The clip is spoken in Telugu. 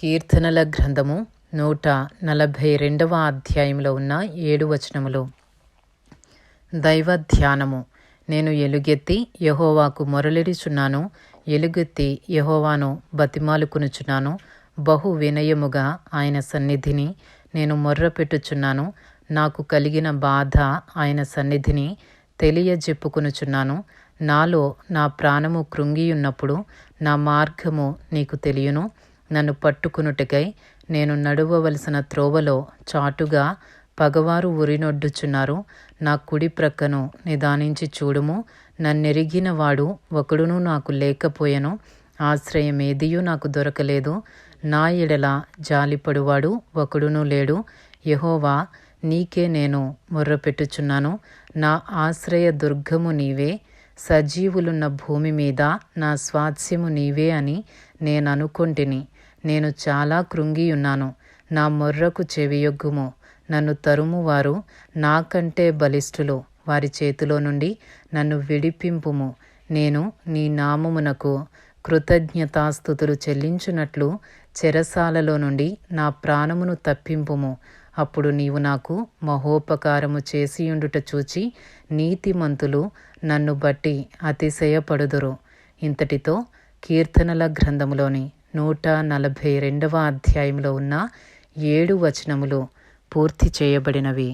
కీర్తనల గ్రంథము నూట నలభై రెండవ అధ్యాయంలో ఉన్న ఏడు వచనములు. దైవ ధ్యానము. నేను ఎలుగెత్తి యహోవాకు మొరలిడిచున్నాను. ఎలుగెత్తి యహోవాను బతిమాలుకునుచున్నాను. బహు వినయముగా ఆయన సన్నిధిని నేను మొర్రపెట్టుచున్నాను. నాకు కలిగిన బాధ ఆయన సన్నిధిని తెలియజెప్పుకునుచున్నాను. నాలో నా ప్రాణము కృంగియున్నప్పుడు నా మార్గము నీకు తెలియను. నన్ను పట్టుకునుటకై నేను నడువవలసిన త్రోవలో చాటుగా పగవారు ఉరినొడ్డుచున్నారు నా కుడి ప్రక్కను నిదానించి చూడుము. నన్నెరిగిన వాడు ఒకడును నాకు లేకపోయెను. ఆశ్రయమేదియూ నాకు దొరకలేదు. నా ఎడల జాలిపడువాడు ఒకడునూ లేడు. యహోవా నీకే నేను మొర్రపెట్టుచున్నాను. నా ఆశ్రయ దుర్గము నీవే. సజీవులున్న భూమి మీద నా స్వాస్యము నీవే అని నేను అనుకొంటిని నేను చాలా కృంగియున్నాను. నా మొర్రకు చెవియొగ్గుము. నన్ను తరుమువారు నాకంటే బలిష్ఠులు. వారి చేతిలో నుండి నన్ను విడిపింపుము. నేను నీ నామమునకు కృతజ్ఞతాస్థుతులు చెల్లించున్నట్లు చెరసాలలో నుండి నా ప్రాణమును తప్పింపుము. అప్పుడు నీవు నాకు మహోపకారము చేసియుండుట చూచి నీతిమంతులు నన్ను బట్టి అతిశయపడుదురు. ఇంతటితో కీర్తనల గ్రంథములోని నూట నలభై రెండవ అధ్యాయంలో ఉన్న ఏడు వచనములు పూర్తి చేయబడినవి.